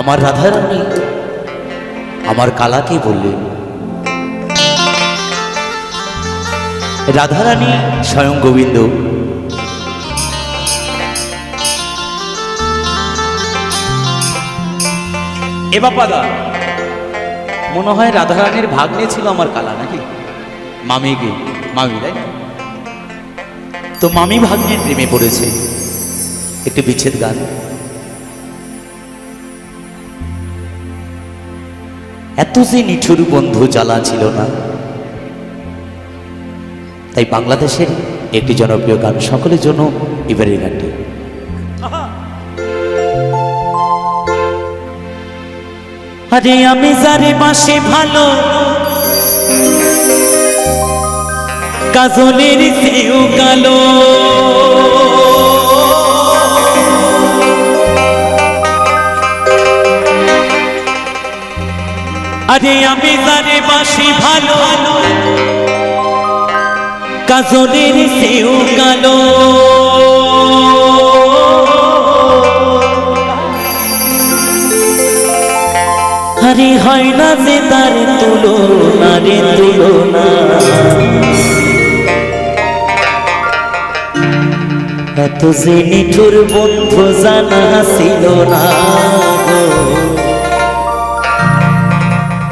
আমার রাধারানী আমার কালাকে বললেন, রাধারানী স্বয়ং গোবিন্দ, এ বাপাদা মনে হয় রাধারানীর ভাগ্নে ছিল আমার কালা নাকি? মামি গে মামি তাই তো মামি ভাগ্নের প্রেমে পড়েছে। একটি বিচ্ছেদ গান। এত যে নিঠুর বন্ধু জ্বালা ছিল না তাই বাংলাদেশের একটি জনপ্রিয় গান সকলের জন্য এবারের গানটি। আরে আমি যারে মাসে ভালো কাজলের সেও কালো। আরে আমি যারে বাসি ভালো। কাজলের সেও কালো। আরে হয় না যে তার তুলনা রে তুলনা। এত যে নিঠুর বন্ধু জানা ছিল না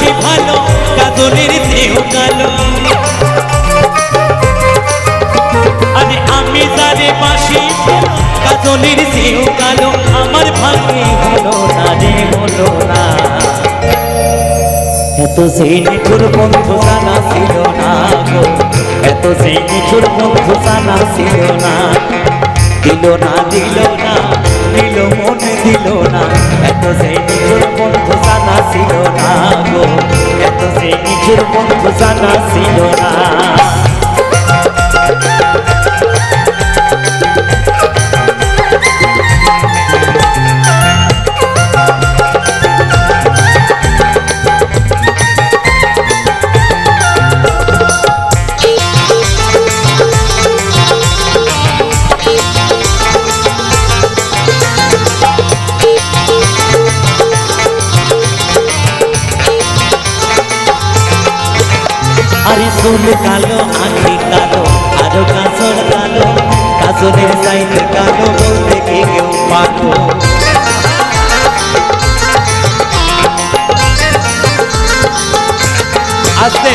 বাসি ভালো, কাজলের দেহ কালো। আরে আমি যারে বাসি কাজলের দেহ কালো, আমার ভাগ্যে হলো না রে, হলো না। এত সেই নিঠুর বন্ধু জানা ছিল না গো, এত সেই নিঠুর বন্ধু জানা ছিল না। দিল না দিল না। দিল, মনে দিল না। এত সেই নিজের বন্ধু জানা ছিল না গো। এত সেই নিজের বন্ধু জানা ছিল না। চুল কালো, আখি কালো, আরও কালো কাজলের সাইতে কালো বলতে কেউ পাগো আসতে।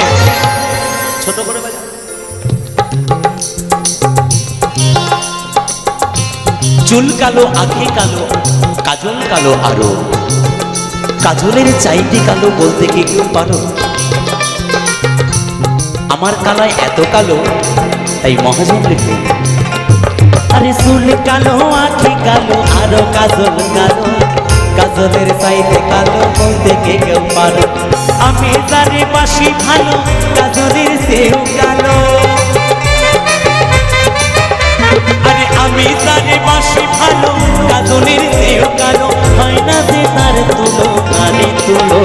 ছোট করে চুল কালো, আখি কালো, কাজল কালো আরও। কাজলের চাইতে কালো বলতে কি কেউ পারো। আমার কালায় এত কালো, তাই মহাজন লিখে। আরে চুল কালো, আখি কালো, আরও কাজল কালো, কাজলের চাইতে কালো বলতে কে কেউ পারো। আমি জানি বাসি ভালো, কাজলের সেও কালো। আরে আমি জানি বাসি ভালো, কাজলের সেও কালো, হয় না যে তার তুলো নারী তুলো।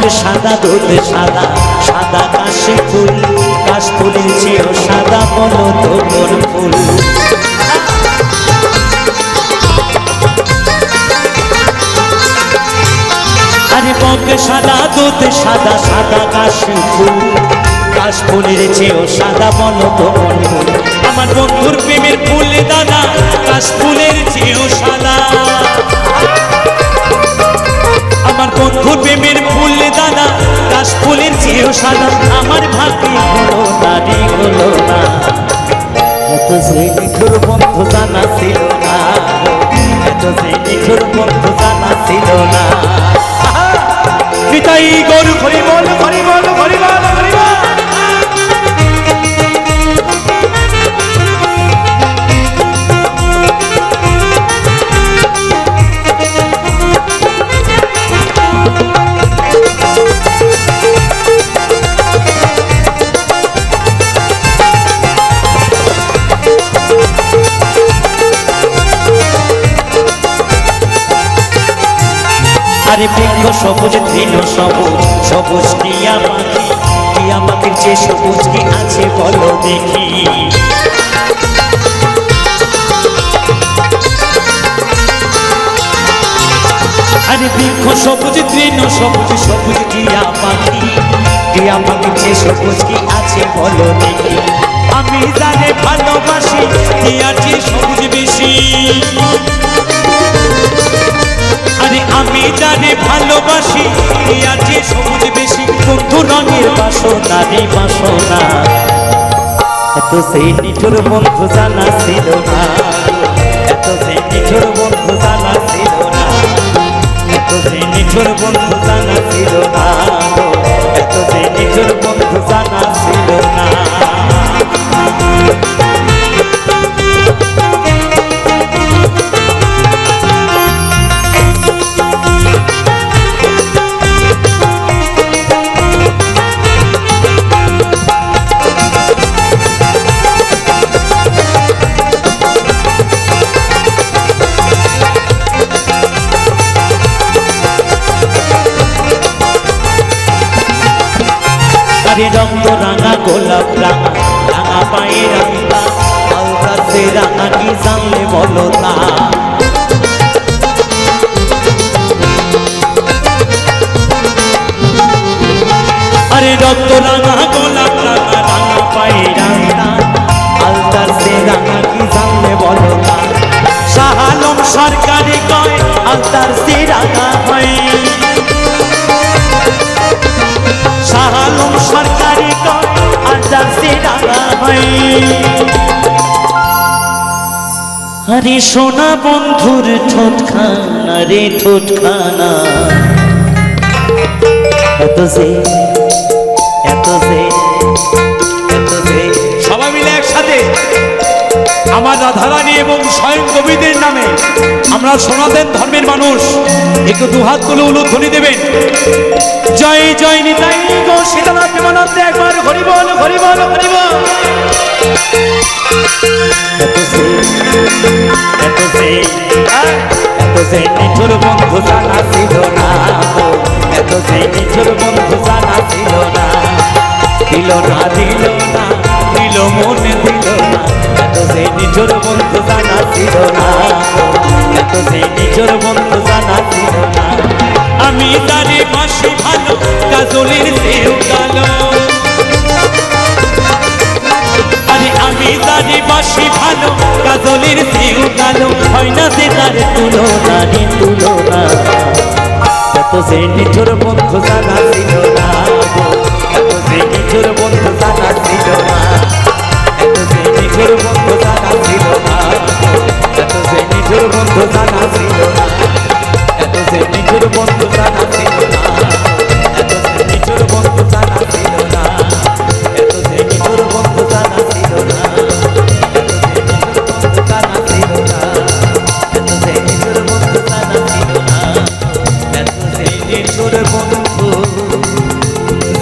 আরে বক সাদা, দুধ সাদা সাদা কাশি ফুল, কাশ ফুলের চেয়েও সাদা বলো তোর ফুল বক সাদা, দুধ সাদা সাদা কাশি ফুল, কাশ ফুলের চেয়েও সাদা বলো তো কোন ফুল। আমার বন্ধুর প্রেমের ফুল দাদা কাশ ফুলের চেয়েও সাদা। আমার বন্ধুর চেয়েও সাদা আমার ভাগ্যে হলো নারী হলো না। এত সেই নিঠুর বন্ধু জানা ছিল না। এত সেই নিঠুর বন্ধু জানা ছিল না। নিতাই গরু হরি বল হরি বল আরে বৃক্ষ সবুজ, তৃণ সবুজ সবুজ টিয়া পাখি টিয়া পাখির যে সবুজ কি আছে বলো দেখি। আরে বৃক্ষ সবুজ, তৃণ সবুজ সবুজ টিয়া পাখি টিয়া পাখির যে সবুজ কি আছে বলো দেখি। আমি জানে ভালোবাসি টিয়ার যে সবুজ বেশি। আমি জানি ভালোবাসি যে সবুজ বেশি বন্ধু রঙের বাসনা রে বাসনা। এত সেই নিঠুর বন্ধু জানা ছিল না, এত সেই নিঠুর বন্ধু জানা ছিল না, এত সেই নিঠুর বন্ধু জানা ছিল না। আরে রক্ত রাঙা গোলাপ রাঙা রাঙা পায়ে রাঙা আলতা রাঙা কি জানলে বলো তা? আরে রক্ত রাঙা গোলাপ রাঙা রাঙা পায়ে রাঙা আলতা রাঙা কি জানলে বলো তা? শাহালম সরকারি কয় আলতার সে রাঙা হয়। শাহালুম সরকারি কর আরে সোনা বন্ধুর ঠোঁটখানা রে ঠোঁটখানা। আমার রাধারানী এবং স্বয়ং কবিদের নামে আমরা সনাতন ধর্মের মানুষ, একটু দুহাত তুলে উলুধ্বনি দেবেন। জয় জয় নিতাই এত বন্ধু জানা ছিল না, এত সে নিঠুর বন্ধু জানা ছিল না, দিল না দিল না, দিল মনে দিল না। এত সে নিঠুর বন্ধু জানা ছিল না। এত সে নিঠুর বন্ধু জানা ছিল না। আমি তারে বাসি ভালো, কাজলের সেও কালো আমি তারে বাসি ভালো, কাজলের সেও কালো হয় না সে তার তুলনা রে তুলনা এত সে নিঠুর বন্ধু জানা ছিল না।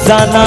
জানা